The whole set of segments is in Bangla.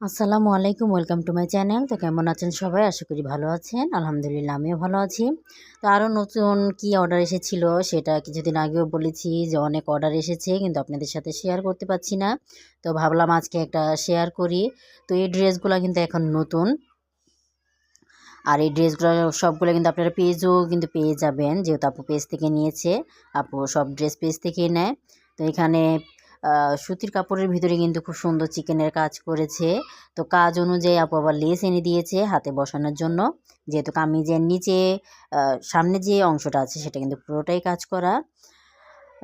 আসসালামু আলাইকুম, ওয়েলকাম টু মাই চ্যানেল। তো কেমন আছেন সবাই? আশা করি ভালো আছেন। আলহামদুলিল্লাহ, আমিও ভালো আছি। তো আরও নতুন কি অর্ডার এসেছিল সেটা কিছুদিন আগেও বলেছি যে অনেক অর্ডার এসেছে, কিন্তু আপনাদের সাথে শেয়ার করতে পারছি না। তো ভাবলাম আজকে একটা শেয়ার করি। তো এই ড্রেসগুলো কিন্তু এখন নতুন। আর এই ড্রেসগুলো সবগুলো কিন্তু আপনারা পেজও কিন্তু পেয়ে যাবেন, যেহেতু আপু পেজ থেকে নিয়েছে। আপু সব ড্রেস পেজ থেকেই নেয়। তো এখানে সুতির কাপড়ের ভিতরে কিন্তু খুব সুন্দর চিকেনের কাজ করেছে। তো কাজ অনুযায়ী আপু আবার লেস এনে দিয়েছে হাতে বসানোর জন্য। যেহেতু কামিজের নিচে সামনে যে অংশটা আছে সেটা কিন্তু পুরোটাই কাজ করা।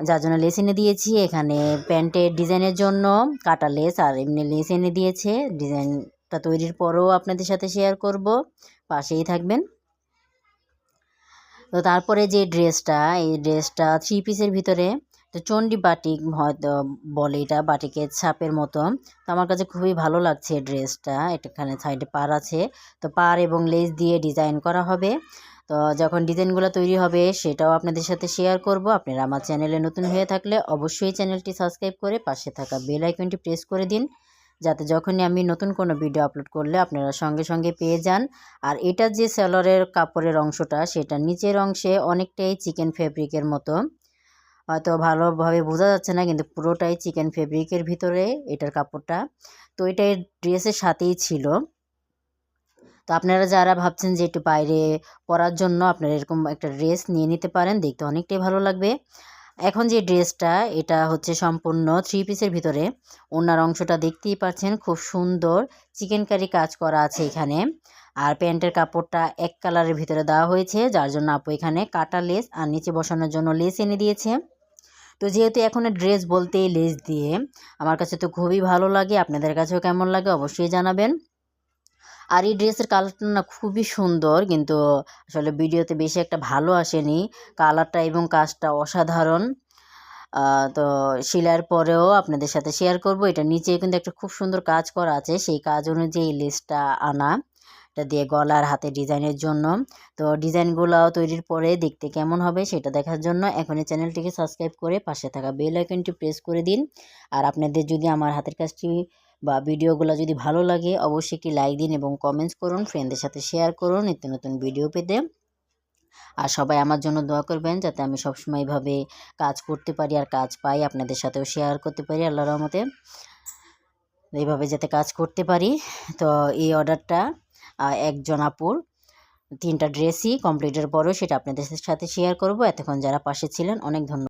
যার জন্য লেস এনে দিয়েছি। এখানে প্যান্টের ডিজাইনের জন্য কাটা লেস আর এমনি লেস এনে দিয়েছে। ডিজাইনটা তৈরির পরেও আপনাদের সাথে শেয়ার করব। পাশেই থাকবেন। তো তারপরে যে ড্রেসটা, এই ড্রেসটা থ্রি পিসের ভিতরে তো চণ্ডী বাটিক হয়তো বলে এটা বাটিকের ছাপের মতো। তো আমার কাছে খুবই ভালো লাগছে ড্রেসটা। এটাখানে সাইডে পার আছে। তো পার এবং লেস দিয়ে ডিজাইন করা হবে। তো যখন ডিজাইনগুলো তৈরি হবে, সেটাও আপনাদের সাথে শেয়ার করব। আপনারা আমার চ্যানেলে নতুন হয়ে থাকলে অবশ্যই চ্যানেলটি সাবস্ক্রাইব করে পাশে থাকা বেল আইকনটি প্রেস করে দিন। যাতে যখনই আমি নতুন কোনো ভিডিও আপলোড করলে আপনারা সঙ্গে সঙ্গে পেয়ে যান। আর এটা যে সেলরের কাপড়ের অংশটা, সেটা নিচের অংশে অনেকটাই চিকেন ফেব্রিকের মতো। হয়তো ভালোভাবে বোঝা যাচ্ছে না, কিন্তু পুরোটাই চিকেন ফেব্রিকের ভিতরে এটার কাপড়টা। তো এটা ড্রেসের সাথেই ছিল। তো আপনারা যারা ভাবছেন যে একটু বাইরে পরার জন্য আপনারা এরকম একটা ড্রেস নিয়ে নিতে পারেন, দেখতে অনেকটাই ভালো লাগবে। এখন যে ড্রেসটা এটা হচ্ছে সম্পূর্ণ থ্রি পিসের ভিতরে। ওনার অংশটা দেখতেই পাচ্ছেন, খুব সুন্দর চিকেন কারি কাজ করা আছে এখানে। আর প্যান্টের কাপড়টা এক কালারের ভিতরে দেওয়া হয়েছে, যার জন্য আপু এখানে কাটা লেস আর নিচে বসানোর জন্য লেস এনে দিয়েছে। তো যেহেতু এখন ড্রেস বলতেই লেস দিয়ে, আমার কাছে তো খুবই ভালো লাগে, আপনাদের কাছেও কেমন লাগে অবশ্যই জানাবেন। আর এই ড্রেসের কালারটা না খুবই সুন্দর, কিন্তু আসলে ভিডিওতে বেশি একটা ভালো আসেনি। কালারটা এবং কাজটা অসাধারণ। তো শিলার পরেও আপনাদের সাথে শেয়ার করব। এটা নিচে কিন্তু একটা খুব সুন্দর কাজ করা আছে, সেই কাজ অনুযায়ী লেসটা আনা। এটা দিয়ে গলার হাতে ডিজাইনের জন্য। তো ডিজাইনগুলো তৈরির পরে দেখতে কেমন হবে সেটা দেখার জন্য এখনই চ্যানেলটিকে সাবস্ক্রাইব করে পাশে থাকা বেল আইকনটি প্রেস করে দিন। আর আপনাদের যদি আমার হাতের কাজটি বা ভিডিওগুলো যদি ভালো লাগে, অবশ্যই একটি লাইক দিন এবং কমেন্টস করুন, ফ্রেন্ডদের সাথে শেয়ার করুন নিত্য নতুন ভিডিও পেতে। আর সবাই আমার জন্য দোয়া করবেন যাতে আমি সবসময় এইভাবে কাজ করতে পারি আর কাজ পাই, আপনাদের সাথেও শেয়ার করতে পারি আল্লাহ রহমতে। এইভাবে যাতে কাজ করতে পারি। তো এই অর্ডারটা একজন আপুর তিনটা ড্রেসই কমপ্লিটের পরও সেটা আপনাদের সাথে শেয়ার করব। এতক্ষণ যারা পাশে ছিলেন, অনেক ধন্যবাদ।